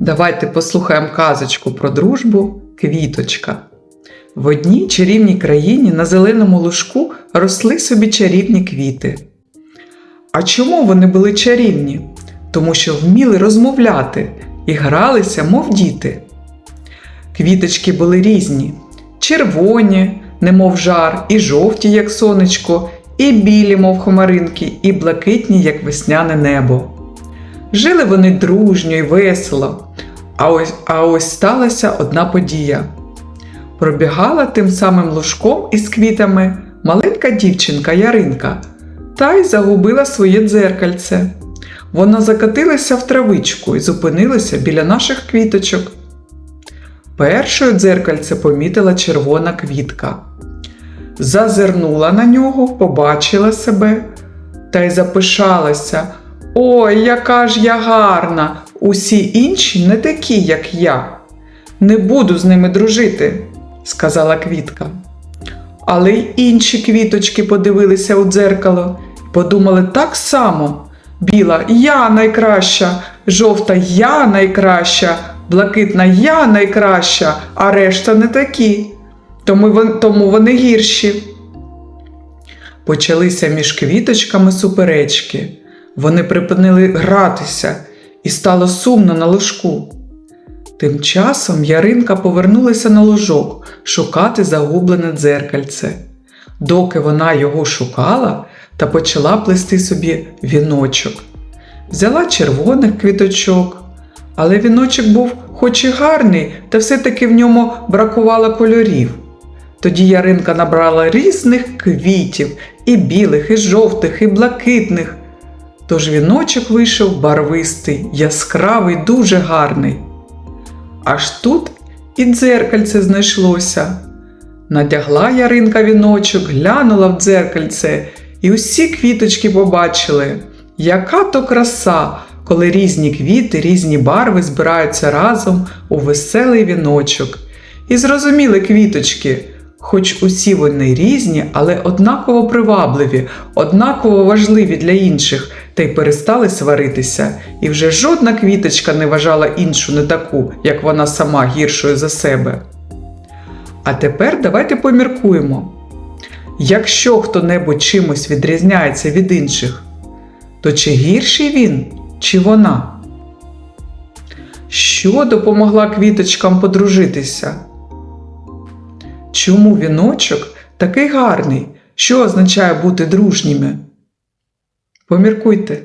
Давайте послухаємо казочку про дружбу Квіточка. В одній чарівній країні на зеленому лужку росли собі чарівні квіти. А чому вони були чарівні? Тому що вміли розмовляти і гралися, мов діти. Квіточки були різні: червоні, немов жар, і жовті, як сонечко, і білі, мов хмаринки, і блакитні, як весняне небо. Жили вони дружньо й весело, а ось, а ось сталася одна подія. Пробігала тим самим лужком із квітами маленька дівчинка Яринка та й загубила своє дзеркальце. Вона закатилася в травичку і зупинилася біля наших квіточок. Першою дзеркальце помітила червона квітка. Зазирнула на нього, побачила себе та й запишалася. Ой, яка ж я гарна! Усі інші не такі, як я. Не буду з ними дружити, сказала квітка. Але й інші квіточки подивилися у дзеркало, подумали так само. Біла я найкраща, жовта я найкраща, блакитна я найкраща, а решта не такі. Тому, вони гірші. Почалися між квіточками суперечки. Вони припинили гратися, і стало сумно на ложку. Тим часом Яринка повернулася на ложок шукати загублене дзеркальце. Доки вона його шукала та почала плести собі віночок. Взяла червоних квіточок, але віночок був хоч і гарний, та все-таки в ньому бракувало кольорів. Тоді Яринка набрала різних квітів і білих, і жовтих, і блакитних. Тож віночок вийшов барвистий, яскравий, дуже гарний. Аж тут і дзеркальце знайшлося. Надягла Яринка віночок, глянула в дзеркальце, і усі квіточки побачили, яка то краса, коли різні квіти, різні барви збираються разом у веселий віночок. І зрозуміли квіточки, хоч усі вони різні, але однаково привабливі, однаково важливі для інших, та й перестали сваритися, і вже жодна квіточка не вважала іншу не таку, як вона сама гіршою за себе. А тепер давайте поміркуємо. Якщо хто-небудь чимось відрізняється від інших, то чи гірший він, чи вона? Що допомогла квіточкам подружитися? Чому віночок такий гарний? Що означає бути дружніми? Поміркуйте.